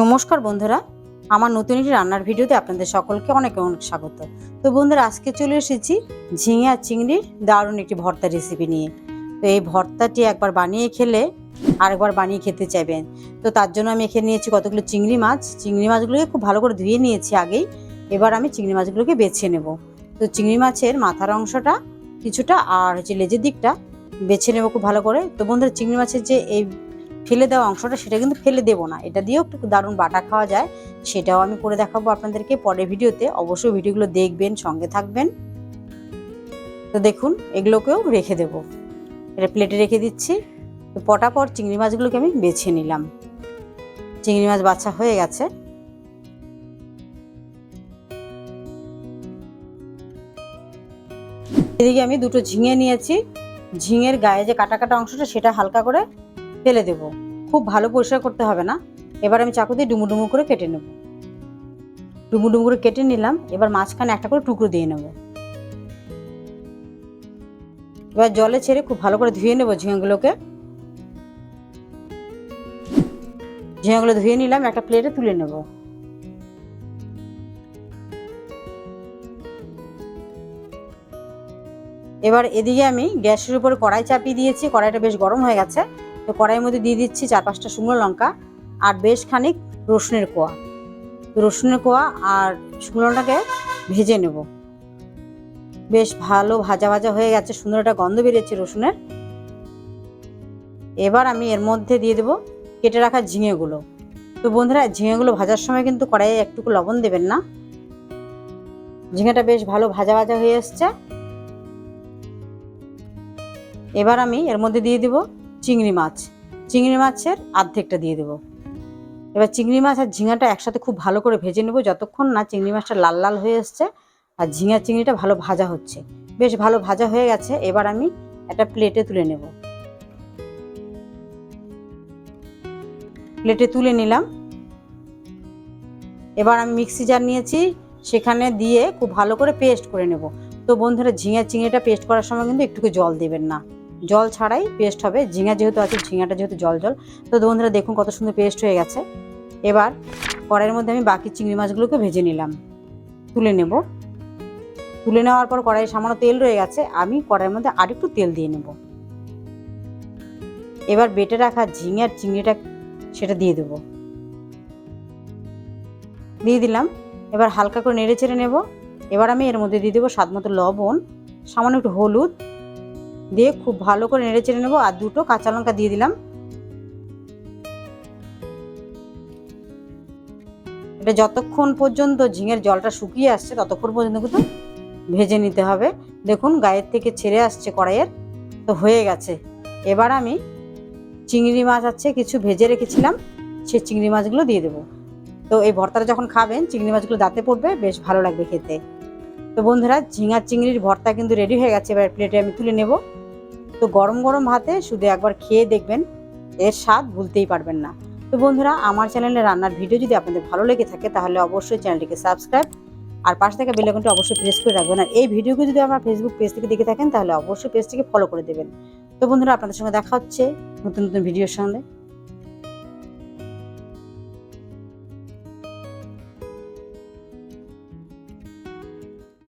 নমস্কার বন্ধুরা, আমার নতুন একটি রান্নার ভিডিওতে আপনাদের সকলকে অনেক অনেক স্বাগত। তো বন্ধুরা, আজকে চলে এসেছি ঝিঙে আর চিংড়ির দারুণ একটি ভর্তা রেসিপি নিয়ে। তো এই ভর্তাটি একবার বানিয়ে খেলে আরেকবার বানিয়ে খেতে চাইবেন। তো তার জন্য আমি এখানে নিয়েছি কতগুলো চিংড়ি মাছ। চিংড়ি মাছগুলোকে খুব ভালো করে ধুয়ে নিয়েছি আগেই। এবার আমি চিংড়ি মাছগুলোকে বেছে নেব। তো চিংড়ি মাছের মাথার অংশটা কিছুটা আর হচ্ছে লেজের দিকটা বেছে নেব খুব ভালো করে। তো বন্ধুরা, চিংড়ি মাছের যে এই ফেলে দেওয়া অংশটা সেটা কিন্তু ফেলে দেবো না। এটা দিয়েও একটু দারুণ বাটা খাওয়া যায়, সেটাও আমি করে দেখাবো আপনাদেরকে পরের ভিডিওতে। অবশ্যই ভিডিওগুলো দেখবেন, সঙ্গে থাকবেন। তো দেখুন, এগুলোকেও রেখে দেবো। এটা প্লেটে রেখে দিচ্ছি। পটাপট চিংড়ি মাছগুলোকে আমি বেছে নিলাম। চিংড়ি মাছ বাছা হয়ে গেছে। এদিকে আমি দুটো ঝিঙে নিয়েছি। ঝিঙের গায়ে যে কাটা কাটা অংশটা সেটা হালকা করে ফেলে দেব। খুব ভালো পরিষ্কার করতে হবে না। এবার আমি চাকু দিয়ে ডুমু ডুমু করে কেটে নেব। ডুমু ডুমু করে কেটে নিলাম। এবার মাঝখানে একটা করে টুকরো দিয়ে নেব। এবার জলে ছেড়ে খুব ভালো করে ধুয়ে নেব ঝিঙেগুলোকে। ঝিঙেগুলো ধুয়ে নিলাম, একটা প্লেটে তুলে নেব। এবার এদিকে আমি গ্যাসের উপরে কড়াই চাপিয়ে দিয়েছি। কড়াইটা বেশ গরম হয়ে গেছে। তো কড়াইয়ের মধ্যে দিয়ে দিচ্ছি চার পাঁচটা শুকনো লঙ্কা আর বেশ খানিক রসুনের কোয়া। রসুনের কোয়া আর শুকনো লঙ্কাকে ভেজে নেব। বেশ ভালো ভাজা ভাজা হয়ে গেছে, সুন্দর একটা গন্ধ বেরিয়েছে রসুনের। এবার আমি এর মধ্যে দিয়ে দেবো কেটে রাখা ঝিঙেগুলো। তো বন্ধুরা, ঝিঙেগুলো ভাজার সময় কিন্তু কড়াইয়ে একটুকু লবণ দেবেন না। ঝিঙেটা বেশ ভালো ভাজা ভাজা হয়ে এসছে। এবার আমি এর মধ্যে দিয়ে দিব চিংড়ি মাছ। চিংড়ি মাছের অর্ধেকটা দিয়ে দেবো। এবার চিংড়ি মাছ আর ঝিঙাটা একসাথে খুব ভালো করে ভেজে নেব। যতক্ষণ না চিংড়ি মাছটা লাল লাল হয়ে এসছে আর ঝিঙা চিংড়িটা ভালো ভাজা হচ্ছে। বেশ ভালো ভাজা হয়ে গেছে। এবার আমি একটা প্লেটে তুলে নেব। প্লেটে তুলে নিলাম। এবার আমি মিক্সি জার নিয়েছি। সেখানে দিয়ে খুব ভালো করে পেস্ট করে নেব। তো বন্ধুরা ঝিঙা চিংড়িটা পেস্ট করার সময় কিন্তু একটুকু জল দেবেন না। জল ছাড়াই পেস্ট হবে। ঝিঙা যেহেতু আছে, ঝিঙাটা যেহেতু জল জল। তো বন্ধুরা দেখুন কত সুন্দর পেস্ট হয়ে গেছে। এবার কড়াইয়ের মধ্যে আমি বাকি চিংড়ি মাছগুলোকে ভেজে নিলাম। তুলে নেব। তুলে নেওয়ার পর কড়াইয়ে সামান্য তেল রয়ে গেছে। আমি কড়াইয়ের মধ্যে আরেকটু তেল দিয়ে নেব। এবার বেটে রাখা ঝিঙে চিংড়িটা সেটা দিয়ে দেবো। দিয়ে দিলাম। এবার হালকা করে নেড়ে চেড়ে নেব। এবার আমি এর মধ্যে দিয়ে দেবো স্বাদ মতো লবণ, সামান্য একটু হলুদ দিয়ে খুব ভালো করে নেড়ে চেড়ে নেব, আর দুটো কাঁচা লঙ্কা দিয়ে দিলাম। এটা যতক্ষণ পর্যন্ত ঝিঙের জলটা শুকিয়ে আসছে, ততক্ষণ পর্যন্ত কিন্তু ভেজে নিতে হবে। দেখুন, গায়ের থেকে ছেড়ে আসছে কড়াইয়ের, তো হয়ে গেছে। এবার আমি চিংড়ি মাছ আছে, কিছু ভেজে রেখেছিলাম, সেই চিংড়ি মাছগুলো দিয়ে দেবো। তো এই ভর্তাটা যখন খাবেন, চিংড়ি মাছগুলো দাঁতে পড়বে, বেশ ভালো লাগবে খেতে। তো বন্ধুরা, ঝিঙা চিংড়ির ভর্তা কিন্তু রেডি হয়ে গেছে। এবার প্লেটে আমি তুলে নেব। তো গরম গরম ভাতে শুধু একবার খেয়ে দেখবেন, এর স্বাদ ভুলতেই পারবেন না। তো বন্ধুরা, আমার চ্যানেলে রান্নার ভিডিও যদি আপনাদের ভালো লেগে থাকে, তাহলে অবশ্যই চ্যানেলটিকে সাবস্ক্রাইব আর পাশে থাকা বেলাকনটি অবশ্যই প্রেস করে রাখবেন। আর এই ভিডিওকে যদি আপনার ফেসবুক পেজ থেকে দেখে থাকেন, তাহলে অবশ্যই পেজটিকে ফলো করে দেবেন। তো বন্ধুরা, আপনাদের সঙ্গে দেখা হচ্ছে নতুন নতুন ভিডিওর সঙ্গে।